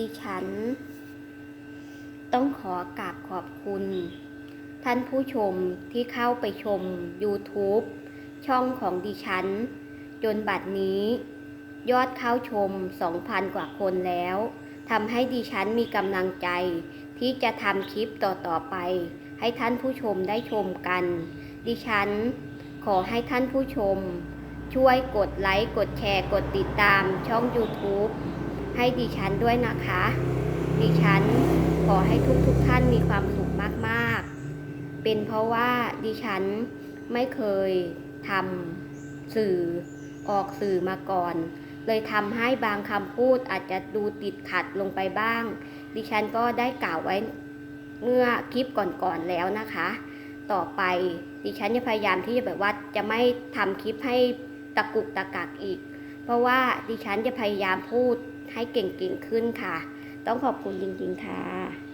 ดิฉัน ต้องขอกราบขอบคุณ ท่านผู้ชมที่เข้าไปชม YouTube ช่องของดิฉัน จนบัดนี้ ยอดเข้าชม 2,000 กว่าคนแล้วทำให้ดิฉันมีกำลังใจ ที่จะทำคลิปต่อๆไป ให้ท่านผู้ชมได้ชมกัน ดิฉัน ขอให้ท่านผู้ชม ช่วยกดไลค์ กดแชร์ กดติดตามช่อง YouTube ให้ดิฉันด้วยนะคะ ดิฉันขอให้ทุกๆทท่านมีความสุขมากๆ เป็นเพราะว่าดิฉันไม่เคยทำสื่อออกสื่อมาก่อน เลยทำให้บางคำพูดอาจจะดูติดขัดลงไปบ้าง ดิฉันก็ได้กล่าวไว้เมื่อคลิปก่อนๆแล้วนะคะ ต่อไปดิฉันจะพยายามที่จะแบบว่าจะไม่ทำคลิปให้ตะกุกตะกักอีก เพราะว่าดิฉันจะพยายามพูด ให้เก่งๆขึ้นค่ะ ต้องขอบคุณจริงๆค่ะ